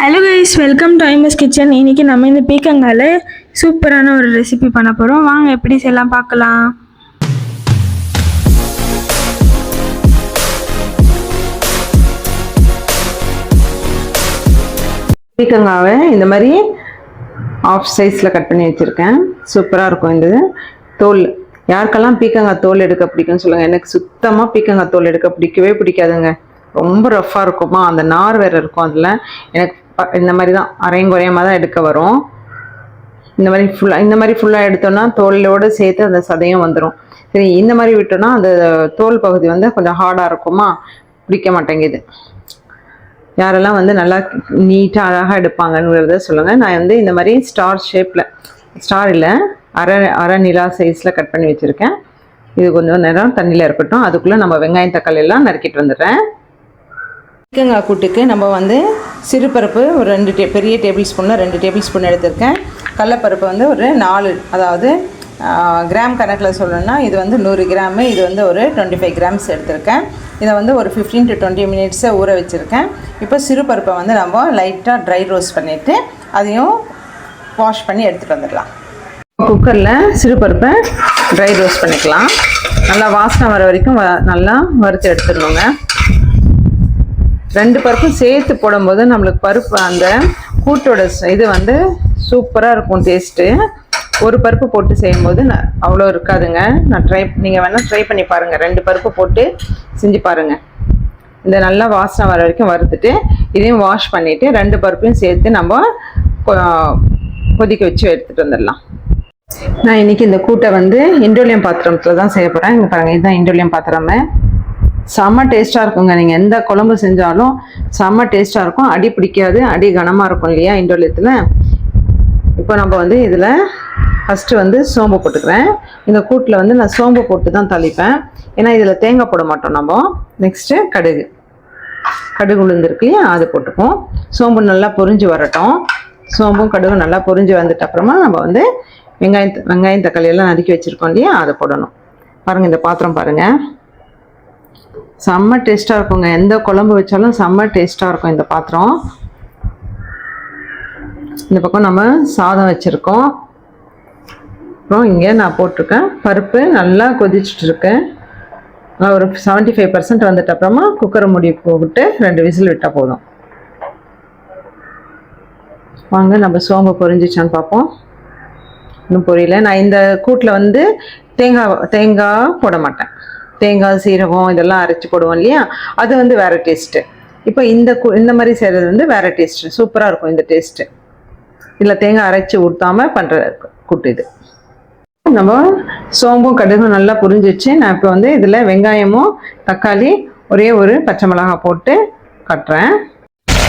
Hello guys welcome to ஐமஸ் kitchen இன்னைக்கு நம்ம இந்த பீக்கங்கால சூப்பரான ஒரு ரெசிபி பண்ண போகிறோம் வாங்க எப்படி செய்யலாம் பார்க்கலாம். பீக்கங்காவை இந்த மாதிரி ஆஃப் சைஸில் கட் பண்ணி வச்சுருக்கேன். சூப்பராக இருக்கும் இந்த தோல் யாருக்கெல்லாம் பீக்கங்காய் தோல் எடுக்க பிடிக்கும்னு சொல்லுங்கள் எனக்கு சுத்தமாக பீக்கங்காய் தோல் எடுக்க பிடிக்கவே பிடிக்காதுங்க. ரொம்ப ரஃப்பாக இருக்குமா? அந்த நார் வேறு இருக்கும் அதில். எனக்கு இந்த மாதிரி தான் அரையும் குறையமாக தான் எடுக்க வரும். இந்த மாதிரி ஃபுல்லாக இந்த மாதிரி ஃபுல்லாக எடுத்தோம்னா தோலோடு சேர்த்து அந்த சதையும் வந்துடும் சரி இந்த மாதிரி விட்டோம்னா அந்த தோல் பகுதி வந்து கொஞ்சம் ஹார்டாக இருக்குமா? பிடிக்க மாட்டேங்குது. யாரெல்லாம் வந்து நல்லா நீட்டாக அழகாக எடுப்பாங்கங்கிறத சொல்லுங்கள் நான் வந்து இந்த மாதிரி ஸ்டார் ஷேப்பில் ஸ்டார் இல்லை அரை அரை நிலா சைஸில் கட் பண்ணி வச்சுருக்கேன். இது கொஞ்சம் நேரம் தண்ணியில் இருக்கட்டும். அதுக்குள்ளே நம்ம வெங்காயம் தக்காளி எல்லாம் நறுக்கிட்டு வந்துடுறேன். சிக்கங்காய் கூட்டுக்கு நம்ம வந்து சிறுபருப்பு ஒரு ரெண்டு டே பெரிய டேபிள் ஸ்பூனில் ரெண்டு டேபிள் ஸ்பூன் எடுத்திருக்கேன். கடலப்பருப்பு வந்து ஒரு நாலு அதாவது கிராம் கணக்கில் சொல்லணும்னா இது வந்து நூறு கிராமு இது வந்து ஒரு டுவெண்ட்டி ஃபைவ் கிராம்ஸ் எடுத்திருக்கேன். இதை வந்து ஒரு ஃபிஃப்டீன் டு டுவெண்ட்டி மினிட்ஸை ஊற வச்சுருக்கேன். இப்போ சிறுபருப்பை வந்து நம்ம லைட்டாக ட்ரை ரோஸ்ட் பண்ணிவிட்டு அதையும் வாஷ் பண்ணி எடுத்துகிட்டு வந்துடலாம். குக்கரில் சிறுபருப்பை ட்ரை ரோஸ்ட் பண்ணிக்கலாம். நல்லா வாசனை வர வரைக்கும் வ- நல்லா வறுத்து எடுத்துடணுங்க. ரெண்டு பருப்பும் சேர்த்து போடும்போது நம்மளுக்கு பருப்பு அந்த கூட்டோட இது வந்து சூப்பராக இருக்கும் டேஸ்ட்டு ஒரு பருப்பு போட்டு செய்யும்போது நான் அவ்வளோ இருக்காதுங்க. நான் ட்ரை நீங்கள் வேணால் ட்ரை பண்ணி பாருங்கள் ரெண்டு பருப்பு போட்டு செஞ்சு பாருங்கள் இந்த நல்லா வாசனை வர வரைக்கும் வறுத்துட்டு இதையும் வாஷ் பண்ணிவிட்டு ரெண்டு பருப்பையும் சேர்த்து நம்ம கொ- கொதிக்க வச்சு எடுத்துகிட்டு வந்துடலாம். நான் இன்னைக்கு இந்த கூட்டை வந்து இண்டோலியம் பாத்திரத்தில் தான் செய்ய போகிறேன் இங்கே பாருங்கள் இதுதான் இண்டோலியம் பாத்திரமே. செம்ம டேஸ்ட்டாக இருக்குங்க. நீங்கள் எந்த குழம்பு செஞ்சாலும் செம்ம டேஸ்ட்டாக இருக்கும். அடி பிடிக்காது. அடி கனமாக இருக்கும் இல்லையா இண்டோலியத்தில்? இப்போ நம்ம வந்து இதில் ஃபஸ்ட்டு வந்து சோம்பு போட்டுக்கிறேன். இந்த கூட்டில் வந்து நான் சோம்பு போட்டு தான் தாளிப்பேன். ஏன்னா இதில் தேங்காய் போட மாட்டோம் நம்ம. நெக்ஸ்ட்டு கடுகு. கடுகு உளுந்துருக்கு இல்லையா அது போட்டுப்போம் சோம்பு நல்லா பொரிஞ்சு வரட்டும். சோம்பும் கடுகும் நல்லா பொரிஞ்சு வந்துட்ட அப்புறமா நம்ம வந்து வெங்காயம் வெங்காயம் தக்காளி எல்லாம் நறுக்கி வச்சுருக்கோம் இல்லையா அதை போடணும். பாருங்கள் இந்த பாத்திரம் பாருங்கள் செம்ம டேஸ்ட்டாக இருக்குங்க. எந்த குழம்பு வச்சாலும் செம்ம டேஸ்ட்டாக இருக்கும் இந்த பாத்திரம். இந்த பக்கம் நம்ம சாதம் வச்சுருக்கோம். அப்புறம் இங்கே நான் போட்டிருக்கேன். பருப்பு நல்லா கொதிச்சுட்ருக்கேன் ஒரு செவன்ட்டி ஃபைவ் பர்சன்ட் வந்துட்ட அப்புறமா குக்கரை முடி போட்டு ரெண்டு விசில் விட்டால் போதும். வாங்க நம்ம சோம்பு பொரிஞ்சிச்சான்னு பார்ப்போம் இன்னும் புரியல. நான் இந்த கூட்டில் வந்து தேங்காய் தேங்காய் போட மாட்டேன். தேங்காய் சீரகம் இதெல்லாம் அரைச்சி போடுவோம் இல்லையா? அது வந்து வேறு டேஸ்ட்டு இப்போ இந்த கூ இந்த மாதிரி செய்கிறது வந்து வேறு டேஸ்ட்டு சூப்பராக இருக்கும் இந்த டேஸ்ட்டு இதில் தேங்காய் அரைச்சி ஊற்றாமல் பண்ணுற கூட்டு இது. நம்ம சோம்பும் கடுகும் நல்லா புரிஞ்சிச்சு. நான் இப்போ வந்து இதில் வெங்காயமும் தக்காளி ஒரே ஒரு பச்சை மிளகாய் போட்டு கட்டுறேன்.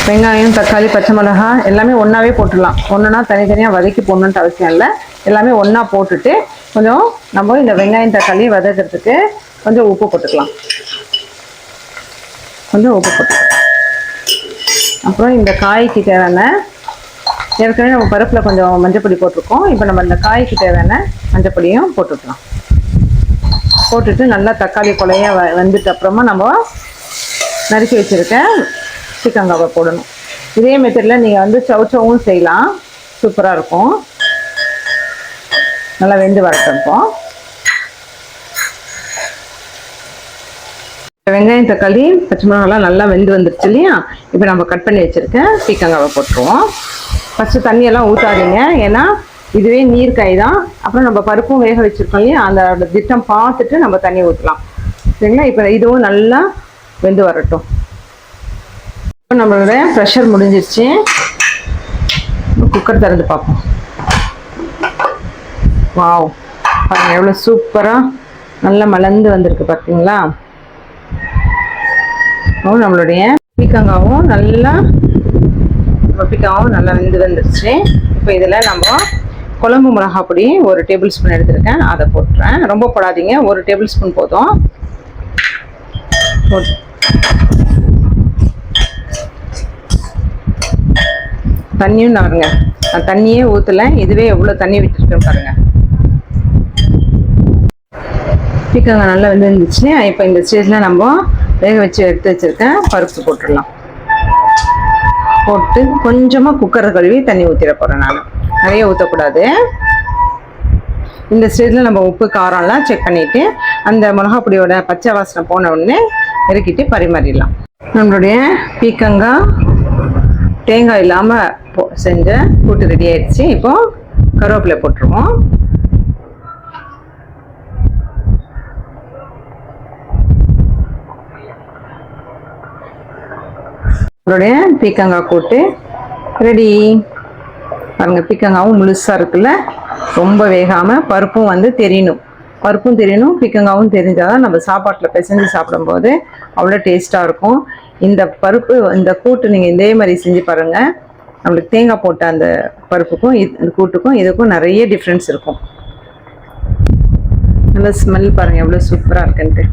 வெங்காயம் தக்காளி பச்சை மிளகாய் எல்லாமே ஒன்றாவே போட்டுடலாம். ஒன்றுனா தனித்தனியாக வதக்கி போடணுன்ட்டு அவசியம் இல்லை. எல்லாமே ஒன்றா போட்டுட்டு கொஞ்சம் நம்ம இந்த வெங்காயம் தக்காளி வதக்கிறதுக்கு கொஞ்சம் உப்பு போட்டுக்கலாம். கொஞ்சம் உப்பு போட்டுக்கலாம் அப்புறம் இந்த காய்க்கு தேவையான ஏற்கனவே நம்ம பருப்பில் கொஞ்சம் மஞ்சப்பொடி போட்டிருக்கோம். இப்போ நம்ம இந்த காய்க்கு தேவையான மஞ்சப்பொடியும் போட்டுக்கலாம். போட்டுட்டு நல்லா தக்காளி கொலையாக வ வந்துட்டு அப்புறமா நம்ம நறுக்கி வச்சுருக்க சிக்கங்காவை போடணும். இதே மெத்தடில் நீங்கள் வந்து சவுச்சவும் செய்யலாம். சூப்பராக இருக்கும். நல்லா வெந்து வரட்டும் இப்போ. வெங்காயம் தக்காளி பச்சை மிளகாலாம் நல்லா வெந்து வந்துருச்சு இல்லையா? இப்போ நம்ம கட் பண்ணி வச்சுருக்கேன் பீக்கங்காவை போட்டுருவோம். ஃபஸ்ட்டு தண்ணியெல்லாம் ஊற்றாதீங்க ஏன்னா இதுவே நீர் காய் தான். அப்புறம் நம்ம பருப்பும் வேக வச்சுருக்கோம் இல்லையா? அந்த திட்டம் பார்த்துட்டு நம்ம தண்ணி ஊற்றலாம் சரிங்களா? இப்போ இதுவும் நல்லா வெந்து வரட்டும். இப்போ நம்மளோட ப்ரெஷர் முடிஞ்சிருச்சு. குக்கர் திறந்து பார்ப்போம். வாவ் பாருங்க எவ்வளோ சூப்பராக நல்லா மலர்ந்து வந்திருக்கு பார்த்தீங்களா இப்போ நம்மளுடைய பீக்கங்காவும் நல்லா பீக்காவும் நல்லா வெந்து வந்துருச்சு. இப்போ இதில் நம்ம குழம்பு மிளகா பொடி ஒரு டேபிள் ஸ்பூன் எடுத்திருக்கேன். அதை போட்டுறேன். ரொம்ப போடாதீங்க. ஒரு டேபிள் ஸ்பூன் போதும். தண்ணியும் நாருங்க. நான் தண்ணியே ஊற்றல இதுவே எவ்வளோ தண்ணி விட்டுருக்கேன் பாருங்க. பீக்கங்காய் நல்லா வெந்து இப்போ இந்த ஸ்டேஜில் நம்ம வேக வச்சு எடுத்து வச்சுருக்கேன். பருப்பு போட்டுடலாம். போட்டு கொஞ்சமாக குக்கரை கழுவி தண்ணி ஊற்றிட போகிறேன் நான். நிறைய ஊற்றக்கூடாது இந்த ஸ்டேஜில் நம்ம உப்பு காரம்லாம் செக் பண்ணிவிட்டு அந்த மிளகா பொடியோட பச்சை வாசனை போன உடனே இறக்கிட்டு பரிமாறிடலாம். நம்மளுடைய பீக்கங்காய் தேங்காய் இல்லாமல் போ செஞ்ச கூட்டு ரெடி ஆயிடுச்சு. இப்போது கருவேப்பிலை போட்டுருவோம். நம்மளுடைய பீக்கங்காய் கூட்டு ரெடி. பாருங்கள் பீக்கங்காவும் முழுசாக இருக்குல்ல? ரொம்ப வேகாமல் பருப்பும் வந்து தெரியணும். பருப்பும் தெரியணும் பீக்கங்காவும் தெரிஞ்சால் தான் நம்ம சாப்பாட்டில் பிசைஞ்சு சாப்பிடும்போது அவ்வளோ டேஸ்ட்டாக இருக்கும். இந்த பருப்பு இந்த கூட்டு நீங்கள் இதே மாதிரி செஞ்சு பாருங்கள் நம்மளுக்கு தேங்காய் போட்ட அந்த பருப்புக்கும் இது இந்த கூட்டுக்கும் இதுக்கும் நிறைய டிஃப்ரென்ஸ் இருக்கும். நல்லா ஸ்மெல் பாருங்கள் எவ்வளோ சூப்பராக இருக்குன்ட்டு.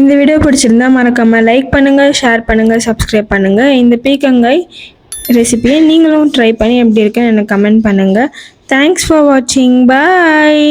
இந்த வீடியோ பிடிச்சிருந்தா மறக்காமல் லைக் பண்ணுங்கள் ஷேர் பண்ணுங்கள் சப்ஸ்கிரைப் பண்ணுங்கள் இந்த பீக்கங்காய் ரெசிபியை நீங்களும் ட்ரை பண்ணி எப்படி இருக்குன்னு எனக்கு கமெண்ட் பண்ணுங்கள் தேங்க்ஸ் ஃபார் வாட்சிங் பாய்